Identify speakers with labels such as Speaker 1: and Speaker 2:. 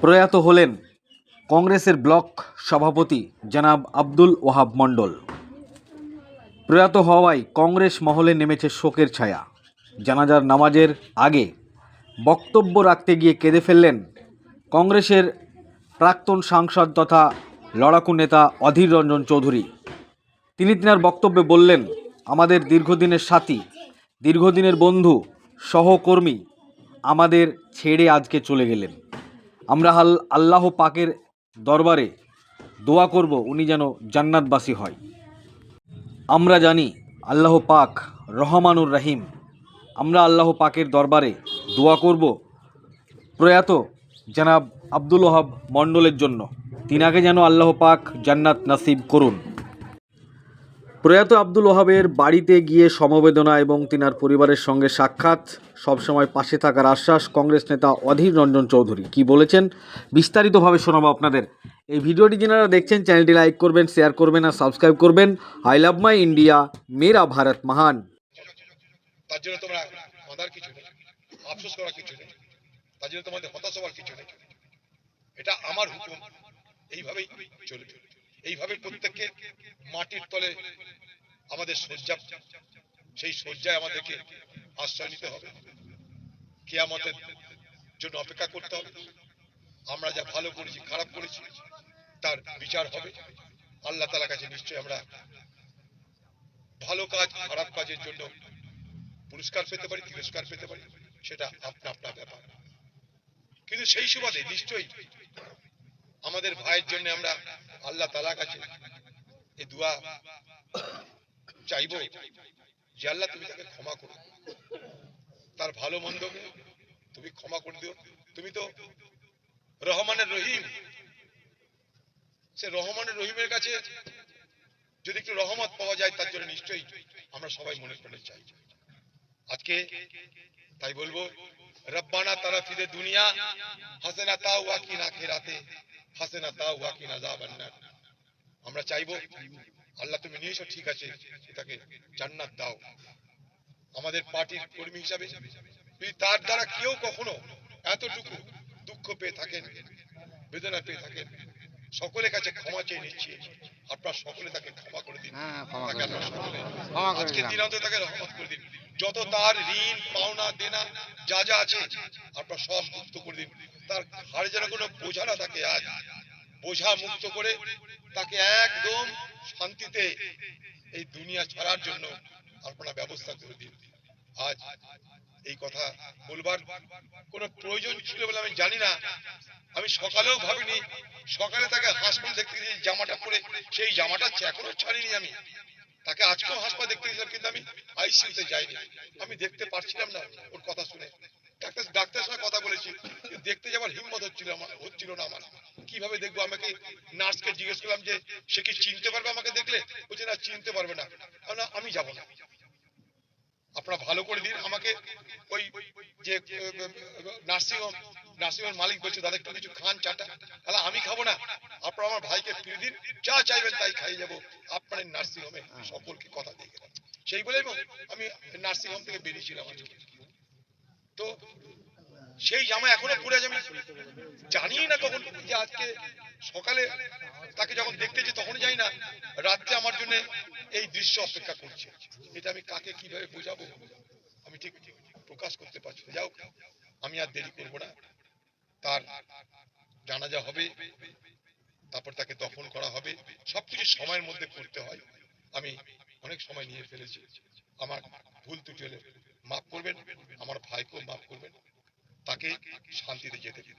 Speaker 1: প্রয়াত হলেন কংগ্রেসের ব্লক সভাপতি জনাব আব্দুল ওহাব মণ্ডল। প্রয়াত হওয়ায় কংগ্রেস মহলে নেমেছে শোকের ছায়া। জানাজার নামাজের আগে বক্তব্য রাখতে গিয়ে কেঁদে ফেললেন কংগ্রেসের প্রাক্তন সাংসদ তথা লড়াকু নেতা অধীর রঞ্জন চৌধুরী। তিনি তিনার বক্তব্যে বললেন, আমাদের দীর্ঘদিনের সাথী, দীর্ঘদিনের বন্ধু, সহকর্মী আমাদের ছেড়ে আজকে চলে গেলেন। আমরা হাল আল্লাহ পাকের দরবারে দোয়া করব, উনি যেন জান্নাতবাসী হয়। আমরা জানি আল্লাহ পাক রহমানুর রাহিম। আমরা আল্লাহ পাকের দরবারে দোয়া করব প্রয়াত জনাব আব্দুল ওহাব মণ্ডলের জন্য। তিনাকে যেন আল্লাহ পাক জান্নাত নাসিব করুন। প্রয়াত আব্দুল ওহাবের বাড়িতে গিয়ে সমবেদনা এবং তিনার পরিবারের সঙ্গে সাক্ষাৎ, সবসময় পাশে থাকার আশ্বাস কংগ্রেস নেতা অধীর রঞ্জন চৌধুরী। কি বলেছেন? বিস্তারিতভাবে শোনাবো আপনাদের। এই ভিডিওটি যারা দেখছেন, চ্যানেলটি লাইক করবেন, শেয়ার করবেন আর সাবস্ক্রাইব করবেন। আই লাভ মাই ইন্ডিয়া, মেরা ভারত মহান।
Speaker 2: এইভাবেই চলবে। এইভাবে প্রত্যেককে মাটির তলে আমাদের শয্যা, সেই শয্যায় আমাদেরকে আশ্রয় নিতে হবে। কেয়ামতের জন্য অপেক্ষা করতে হবে। আমরা যা ভালো করেছি, খারাপ করেছি, তার বিচার হবে। আল্লাহ তালা কাছে নিশ্চয়ই আমরা ভালো কাজ, খারাপ কাজের জন্য পুরস্কার পেতে পারি, তিরস্কার পেতে পারি, সেটা আপনা আপনার ব্যাপার। কিন্তু সেই সুবাদে নিশ্চয়ই আমাদের ভাইয়ের জন্য আমরা আল্লাহ তালা কাছে এই দোয়া চাইব যে আল্লাহ তুমি তাকে ক্ষমা করো। তার ভালো মন্দকে তুমি ক্ষমা করে দিও। তুমি তো রহমানের রহিম। সে রহমানের রহিমের কাছে যদি একটু রহমত পাওয়া যায়, তার জন্য নিশ্চয়ই আমরা সবাই মনে প্রাণে চাই। আজকে তাই বলব, রব্বানা তারা ফিরে দুনিয়া, হাসেনা তা ওয়াকিন আখিরাতে, হাসেনা তা ওয়াকিন আযাবান নার আমরা চাইব আল্লাহ তুমি নিয়েছো ঠিক আছে এটাকে জান্নাত দাও। আমাদের পার্টির কর্মী হিসাবে যদি তার দ্বারা কেউ কখনো এতটুকু দুঃখ পেয়ে থাকেন বেদনা পেয়ে থাকেন সকলের কাছে ক্ষমা চেয়ে নিচ্ছি। আপনার সকলে তাকে ক্ষমা করে দিন।
Speaker 3: হ্যাঁ,
Speaker 2: তাকে। সকলে আজকে। দিনান্তে তাকে রহমত করে দিন। যত তার ঋণ পাওনা দেনা যা যা আছে আপনার সব মুক্ত করে দিন। তার ঘাড়ে যেন কোনো বোঝা না থাকে আজ। বোঝা মুক্ত করে তাকে একদম শান্তিতে এই দুনিয়া ছাড়ার জন্য আপনারা ব্যবস্থা করে দিন। আজ এই কথা বলবার কোনো প্রয়োজন ছিল বলে আমি জানি না। আমি সকালেও ভাবিনি, সকালে তাকে হাসপাতাল দেখতে গিয়ে জামাটা পরে, সেই জামাটা এখনও ছাড়িনি আমি। তাকে আজকেও হাসপাতাল দেখতে গেছিলাম কিন্তু আমি আইসিইউতে যাইনি। আমি দেখতে পারছিলাম না ওর কথা শুনে। ডাক্তার ডাক্তারের সঙ্গে কথা বলেছি দেখতে যাওয়ার হিম্মত হচ্ছিল আমার হচ্ছিল না আমার। কীভাবে দেখব? আমাকে নার্সকে জিজ্ঞেস করলাম যে সে কি চিনতে পারবে আমাকে দেখলে? বলছে না চিনতে পারবে না। আমি আমি যাব না। আপনারা ভালো করে দিন আমাকে ওই যে নার্সিং হোম নার্সিং হোমের মালিক বলছে দাদা একটু কিছু খান চাটা। তাহলে আমি খাব না। আপনারা আমার ভাইকে ফিরে দিন যা চাইবেন তাই খাইয়ে যাব। আপনার নার্সিং হোমে সকলকে কথা দিয়ে গেলাম। সেই বলে আমি নার্সিং হোম থেকে বেরিয়েছিলাম আজকে। তো সেই জামা এখনও পরে আছে, আমি জানি না কখন যে আজকে সকালে তাকে যখন দেখতে দেখতেছি তখন যাই না, রাত্রে আমার জন্য এই দৃশ্য অপেক্ষা করছে। এটা আমি কাকে কীভাবে বোঝাবো, আমি ঠিক প্রকাশ করতে পারছি যাও আমি আর দেরি করব না। তার জানাজা হবে, তারপর তাকে দফন করা হবে। সবকিছু সময়ের মধ্যে করতে হয়। আমি অনেক সময় নিয়ে ফেলেছি। আমার ভুল ত্রুটি হলে মাফ করবেন, আমার ভাইকেও মাফ করবেন। তাকে শান্তিতে যেতে দিন।